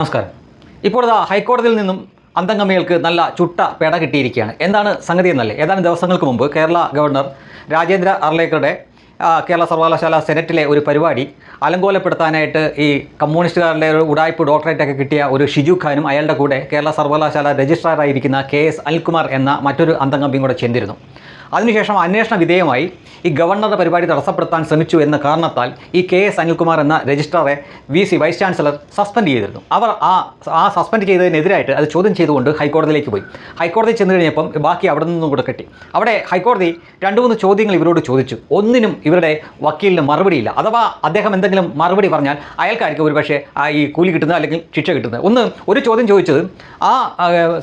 നമസ്കാരം. ഇപ്പോൾ ഇതാ ഹൈക്കോടതിയിൽ നിന്നും അന്തംഗമികൾക്ക് നല്ല ചുട്ട പേട കിട്ടിയിരിക്കുകയാണ്. എന്താണ് സംഗതി എന്നല്ലേ? ഏതാനും ദിവസങ്ങൾക്ക് മുമ്പ് കേരള ഗവർണർ രാജേന്ദ്ര അർലേക്കറുടെ കേരള സർവകലാശാല സെനറ്റിലെ ഒരു പരിപാടി അലങ്കോലപ്പെടുത്താനായിട്ട് ഈ കമ്മ്യൂണിസ്റ്റുകാരുടെ ഒരു ഉടായ്പ് ഡോക്ടറേറ്റൊക്കെ കിട്ടിയ ഒരു ഷിജു ഖാനും അയാളുടെ കൂടെ കേരള സർവകലാശാല രജിസ്ട്രാറായിരിക്കുന്ന കെ എസ് അൽകുമാർ എന്ന മറ്റൊരു അന്തംഗമ്പിയും കൂടെ ചെന്നിരുന്നു. അതിനുശേഷം അന്വേഷണ വിധേയമായി ഈ ഗവർണറുടെ പരിപാടി തടസ്സപ്പെടുത്താൻ ശ്രമിച്ചു എന്ന കാരണത്താൽ ഈ കെ എസ് അനിൽകുമാർ എന്ന രജിസ്ട്രാറെ V C vice chancellor suspend ചെയ്തിരുന്നു. അവർ ആ ആ സസ്പെൻഡ് ചെയ്തതിനെതിരായിട്ട് അത് ചോദ്യം ചെയ്തുകൊണ്ട് ഹൈക്കോടതിയിലേക്ക് പോയി. ഹൈക്കോടതി ചെന്ന് കഴിഞ്ഞപ്പം ബാക്കി അവിടെ നിന്നും കൂടെ കെട്ടി. അവിടെ ഹൈക്കോടതി രണ്ട് മൂന്ന് ചോദ്യങ്ങൾ ഇവരോട് ചോദിച്ചു. ഒന്നിനും ഇവരുടെ വക്കീലിന് മറുപടിയില്ല. അഥവാ അദ്ദേഹം എന്തെങ്കിലും മറുപടി പറഞ്ഞാൽ അയാൾക്കായിരിക്കും ഒരു പക്ഷേ ആ ഈ കൂലി കിട്ടുന്നത് അല്ലെങ്കിൽ ശിക്ഷ കിട്ടുന്നത്. ഒന്ന് ഒരു ചോദ്യം ചോദിച്ചത് ആ,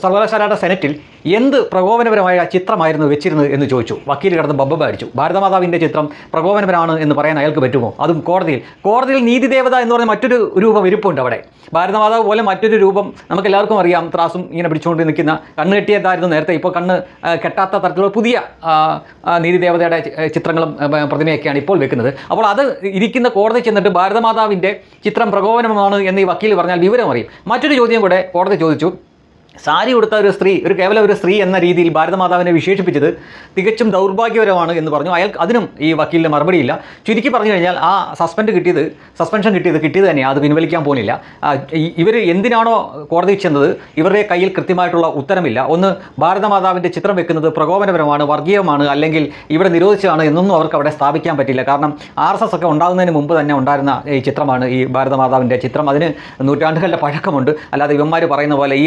സർവകലാശാലയുടെ സെനറ്റിൽ എന്ത് പ്രകോപനപരമായ ചിത്രമായിരുന്നു വെച്ചിരുന്നത് എന്ന് ചോദിച്ചു. വക്കീൽ കിടന്ന് ബബ്ബ അടിച്ചു. ഭാരതമാതാവിന്റെ ചിത്രം പ്രകോപനപരമാണ് എന്ന് പറയാൻ അയാൾക്ക് പറ്റുമോ? അതും കോടതിയിൽ. കോടതിയിൽ നീതിദേവത എന്ന് പറഞ്ഞ മറ്റൊരു രൂപം ഇരിപ്പുണ്ട് അവിടെ. ഭാരതമാതാവ് പോലെ മറ്റൊരു രൂപം നമുക്ക് എല്ലാവർക്കും അറിയാം. ത്രാസും ഇങ്ങനെ പിടിച്ചുകൊണ്ട് നിൽക്കുന്ന കണ്ണ് കെട്ടിയതായിരുന്നു നേരത്തെ. ഇപ്പോൾ കണ്ണ് കെട്ടാത്ത തരത്തിലുള്ള പുതിയ നീതി ദേവതയുടെ നീതിദേവതയുടെ ചിത്രങ്ങളും പ്രതിമയൊക്കെയാണ് ഇപ്പോൾ വെക്കുന്നത്. അപ്പോൾ അത് ഇരിക്കുന്ന കോടതി ചെന്നിട്ട് ഭാരതമാതാവിന്റെ ചിത്രം പ്രകോപനമാണ് എന്ന് ഈ വക്കീൽ പറഞ്ഞാൽ വിവരം അറിയും മറ്റൊരു ചോദ്യം കൂടെ കോടതി ചോദിച്ചു. സാരി ഉടുത്ത ഒരു സ്ത്രീ ഒരു കേവല ഒരു സ്ത്രീ എന്ന രീതിയിൽ ഭാരതമാതാവിനെ വിശേഷിപ്പിച്ചത് തികച്ചും ദൗർഭാഗ്യപരമാണ് എന്ന് പറഞ്ഞു. അയാൾ അതിനും ഈ വക്കീലിന് മറുപടിയില്ല ചുരുക്കി പറഞ്ഞു കഴിഞ്ഞാൽ ആ സസ്പെൻഡ് കിട്ടിയത് സസ്പെൻഷൻ കിട്ടിയത് കിട്ടിയത് തന്നെയാണ് അത് പിൻവലിക്കാൻ പോകുന്നില്ല ഇവർ എന്തിനാണോ കോടതി ചെന്നത്? ഇവരുടെ കയ്യിൽ കൃത്യമായിട്ടുള്ള ഉത്തരമില്ല. ഒന്ന് ഭാരതമാതാവിന്റെ ചിത്രം വെക്കുന്നത് പ്രകോപനപരമാണ് വർഗീയമാണ് അല്ലെങ്കിൽ ഇവിടെ നിരോധിച്ചതാണ് എന്നൊന്നും അവർക്ക് അവിടെ സ്ഥാപിക്കാൻ പറ്റില്ല. കാരണം ആർ എസ് എസ് ഒക്കെ ഉണ്ടാകുന്നതിന് മുമ്പ് തന്നെ ഉണ്ടായിരുന്ന ഈ ചിത്രമാണ് ഈ ഭാരതമാതാവിന്റെ ചിത്രം. അതിന് നൂറ്റാണ്ടുകളുടെ പഴക്കമുണ്ട്. അല്ലാതെ ഇവന്മാർ പറയുന്ന പോലെ ഈ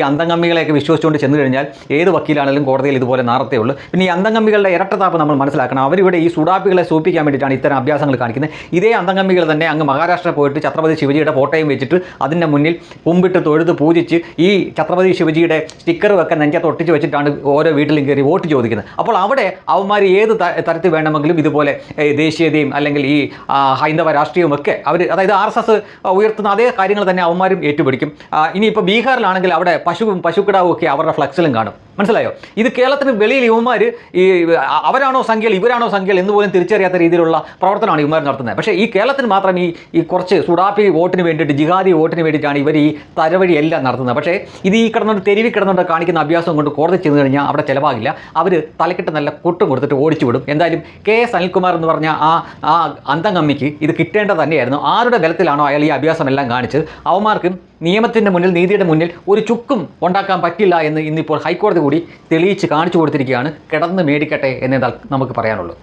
അന്തംഗമ്മികളെയൊക്കെ വിശ്വസിച്ചുകൊണ്ട് ചെന്ന് കഴിഞ്ഞാൽ ഏത് വക്കീലാണെങ്കിലും കോടതിയിൽ ഇതുപോലെ നാറത്തേ ഉള്ളൂ. പിന്നെ ഈ അന്തംഗമ്മികളുടെ ഇരട്ടത്താപ്പ് നമ്മൾ മനസ്സിലാക്കണം. അവരിവിടെ ഈ സുഡാപ്പികളെ സൂപ്പിക്കാൻ വേണ്ടിയിട്ടാണ് ഇത്തരം അഭ്യാസങ്ങൾ കാണിക്കുന്നത്. ഇതേ അന്തംഗമ്മികൾ തന്നെ അങ്ങ് മഹാരാഷ്ട്ര പോയിട്ട് ഛത്രപതി ശിവജിയുടെ ഫോട്ടോയും വെച്ചിട്ട് അതിന്റെ മുന്നിൽ കുമ്പിട്ട് തൊഴുത് പൂജിച്ച് ഈ ഛത്രപതി ശിവജിയുടെ സ്റ്റിക്കർ വെക്കാൻ നെഞ്ചത്ത് ഒട്ടിച്ച് വെച്ചിട്ടാണ് ഓരോ വീട്ടിലും കയറി വോട്ട് ചോദിക്കുന്നത്. അപ്പോൾ അവിടെ അവന്മാർ ഏത് തരത്തിൽ വേണമെങ്കിലും ഇതുപോലെ ദേശീയതയും അല്ലെങ്കിൽ ഈ ഹൈന്ദവ രാഷ്ട്രീയവും ഒക്കെ അവർ അതായത് ആർ എസ് എസ് ഉയർത്തുന്ന അതേ കാര്യങ്ങൾ തന്നെ അവന്മാരും ഏറ്റുപിടിക്കും. ഇനിയിപ്പോൾ ബീഹാറിലാണെങ്കിൽ അവിടെ പശുവും പശുക്കിടാവും ഒക്കെ അവരുടെ ഫ്ലക്സിലും കാണും. മനസ്സിലായോ? ഇത് കേരളത്തിന് വെളിയിൽ ഇവന്മാർ ഈ അവരാണോ സംഖ്യകൾ ഇവരാണോ സംഖ്യകൾ എന്ന് പോലും തിരിച്ചറിയാത്ത രീതിയിലുള്ള പ്രവർത്തനമാണ് ഇവന്മാർ നടത്തുന്നത്. പക്ഷേ ഈ കേരളത്തിന് മാത്രം ഈ ഈ കുറച്ച് സുഡാപ്പി വോട്ടിന് വേണ്ടിയിട്ട് ജിഹാദി വോട്ടിന് വേണ്ടിയിട്ടാണ് ഇവർ ഈ തരവഴി എല്ലാം നടത്തുന്നത്. പക്ഷേ ഇത് ഈ കിടന്നുകൊണ്ട് തെരുവിൽ കിടന്നുകൊണ്ട് കാണിക്കുന്ന അഭ്യാസം കൊണ്ട് കോടതി ചെന്ന് കഴിഞ്ഞാൽ അവിടെ ചിലവാകില്ല. അവർ തലക്കെട്ട് നല്ല കൊട്ടും കൊടുത്തിട്ട് ഓടിച്ചു വിടും. എന്തായാലും കെ എസ് അനിൽകുമാർ എന്ന് പറഞ്ഞ ആ ആ അന്തംഗമ്മിക്ക് ഇത് കിട്ടേണ്ടത് തന്നെയായിരുന്നു. ആരുടെ ബലത്തിലാണോ അയാൾ ഈ അഭ്യാസം എല്ലാം കാണിച്ചത്? അവന്മാർക്കും നിയമത്തിന്റെ മുന്നിൽ നീതിയുടെ മുന്നിൽ ഒരു ചുക്കും ഉണ്ടാക്കാൻ പറ്റില്ല എന്ന് ഇന്നിപ്പോൾ ഹൈക്കോടതി കൂടി തെളിയിച്ച് കാണിച്ചു കൊടുത്തിരിക്കുകയാണ് കിടന്ന് മേടിക്കട്ടെ എന്നേ നമുക്ക് പറയാനുള്ളൂ